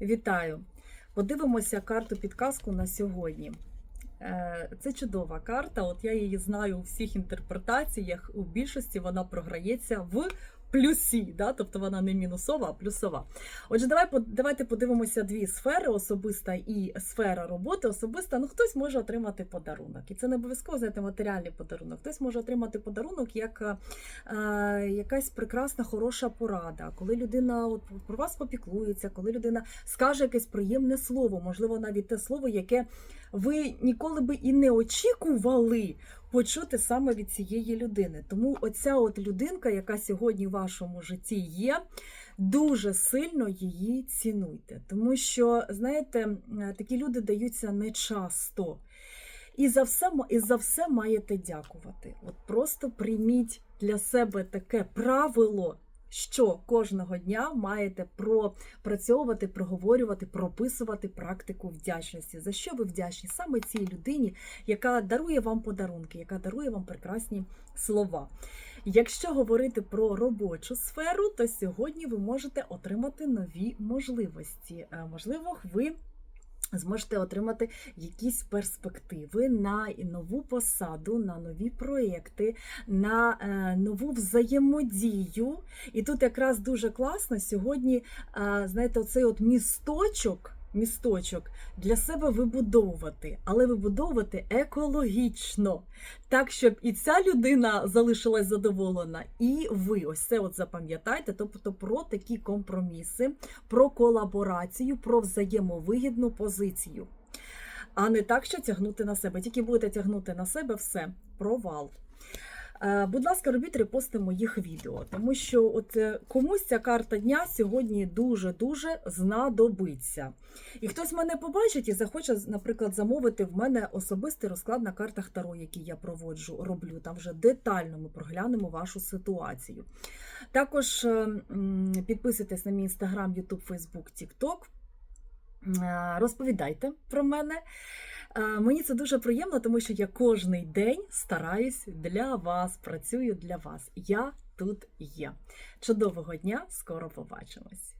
Вітаю! Подивимося карту підказку на сьогодні. Е, Це чудова карта. От я її знаю у всіх інтерпретаціях. У більшості вона програється в плюсі, да? тобто вона не мінусова, а плюсова. Отже, давай давайте подивимося дві сфери: особиста і сфера роботи. Особиста, ну хтось може отримати подарунок, і це не обов'язково знаєте, матеріальний подарунок. Хтось може отримати подарунок як е, якась прекрасна, хороша порада, коли людина от, про вас попіклується, коли людина скаже якесь приємне слово, можливо, навіть те слово, яке ви ніколи би і не очікували почути саме від цієї людини. Тому оця от людинка, яка сьогодні в вашому житті є. Дуже сильно її цінуйте, тому що, знаєте, такі люди даються не часто. І за все, і за все маєте дякувати. От просто прийміть для себе таке правило, що кожного дня маєте пропрацьовувати, проговорювати, прописувати практику вдячності. За що ви вдячні? Саме цій людині, яка дарує вам подарунки, яка дарує вам прекрасні слова. Якщо говорити про робочу сферу, то сьогодні ви можете отримати нові можливості. Е, Можливо, ви зможете отримати якісь перспективи на нову посаду, на нові проекти, на е, нову взаємодію. І тут якраз дуже класно сьогодні, е, знаєте, оцей от місточок. Місточок для себе вибудовувати, але вибудовувати екологічно, так щоб і ця людина залишилась задоволена, і ви ось це от запам'ятайте. Тобто про такі компроміси, про колаборацію, про взаємовигідну позицію. А не так, що тягнути на себе. Тільки будете тягнути на себе все, провал. Е, Будь ласка, робіть репости моїх відео, тому що от е, комусь ця карта дня сьогодні дуже-дуже знадобиться. І хтось мене побачить і захоче, наприклад, замовити в мене особистий розклад на картах Таро, який я проводжу, роблю. Там вже детально ми проглянемо вашу ситуацію. Також е, підписуйтесь на мій інстаграм, Ютуб, Фейсбук, Тікток. Розповідайте про мене. Е, Мені це дуже приємно, тому що я кожний день стараюсь для вас, працюю для вас. Я тут є. Чудового дня, скоро побачимось.